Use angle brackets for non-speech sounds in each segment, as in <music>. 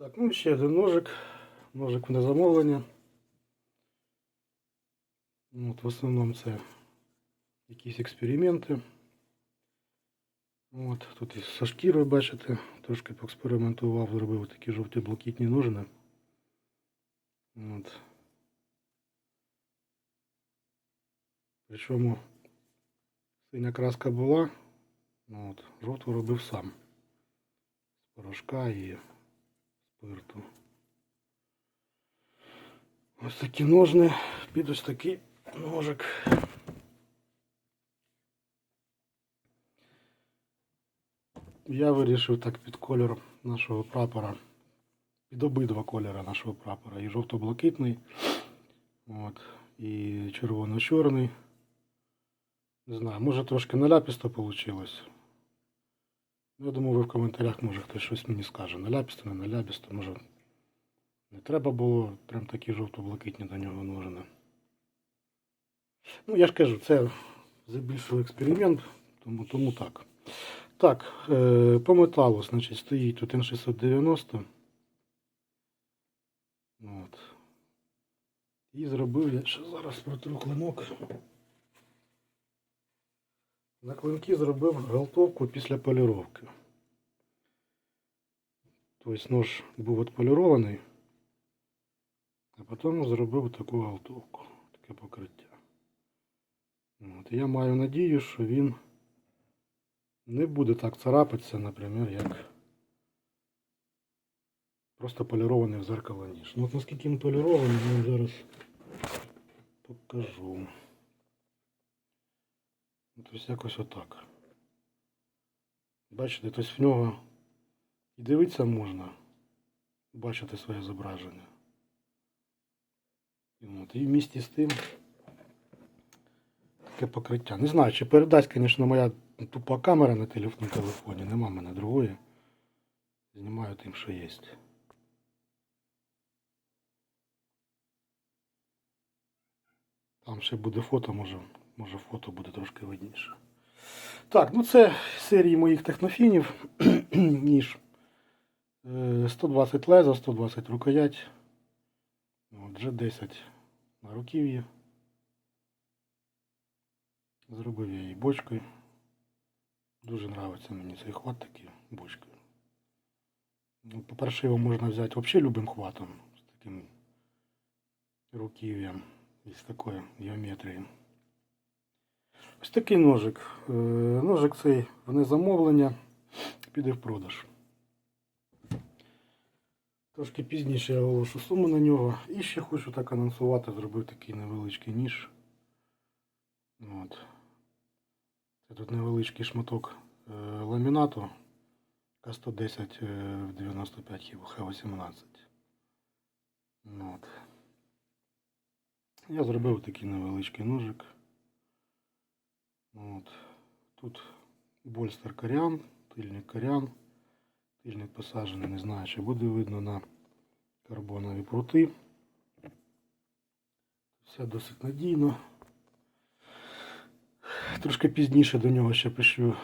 Так, ну ще один ножик. Ножик на замовлення. Ну, От, в основному це якісь експерименти. От, тут і со шкірою, бачите, трошки поекспериментував, зробив такі жовті блакитні ножини. От. Причому синя краска була, ну от, жовту робив сам. З порошка і спирту. Ось такі ножни, під ось такий ножик. Я вирішив так під кольор нашого прапора, під обидва кольори нашого прапора. І жовто-блакитний, от, і червоно-чорний. Не знаю, може трошки наляпісто вийшло. Ну, я думаю, ви в коментарях, може хтось щось мені скаже. Наляпісто, не наляпісто, може не треба було прям такі жовто-блакитні до нього ножини. Ну, я ж кажу, це здебільшого експеримент, тому, тому так. Так, е, по металу, значить, стоїть тут Н690. От. І зробив я ще зараз протру клинок. На клинки зробив галтовку після поліровки. Тобто нож був відполірований, а потім зробив таку галтовку, таке покриття. От. Я маю надію, що він не буде так царапатися, наприклад, як просто полірований в зеркало ніж. Ну от наскільки він полірований, я вам зараз покажу. Тобто якось отак. Бачите, тобто в нього і дивитися можна, бачити своє зображення. І, от, і в місті з тим таке покриття. Не знаю, чи передасть, звісно, моя тупа камера на телефоні. Нема в мене другої. Знімаю тим, що є. Там ще буде фото, може, може фото буде трошки видніше. Так, ну це серії моїх технофінів. <clears throat> Ніж. Е, 120 леза, 120 рукоять. От, G10 на руків'ї. Зробив я її бочкою. Дуже подобається мені цей хват такий бочкою. Ну, По-перше, його можна взяти взагалі любим хватом. З таким руків'ям і з такою геометрією. Ось такий ножик. Е, Ножик цей вне замовлення піде в продаж. Трошки пізніше я оголошу суму на нього. І ще хочу так анонсувати, зробив такий невеличкий ніж. От. Це тут невеличкий шматок е, ламінату К110 е, в 95 Х18. От. Я зробив такий невеличкий ножик. От. Тут больстер корян, тильник корян. Тильник посаджений, не знаю, чи буде видно на карбонові прути. Все досить надійно. Трошки пізніше до нього ще пишу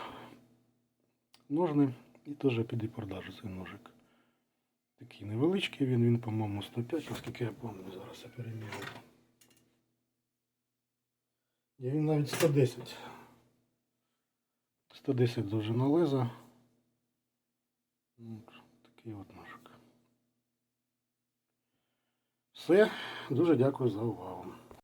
ножни і теж піде продажу цей ножик. Такий невеличкий він, він, по-моєму, 105, наскільки я пам'ятаю, зараз я перемірю. І він навіть 110. 110 довжина леза. От, такий от ножик. Все. Дуже дякую за увагу.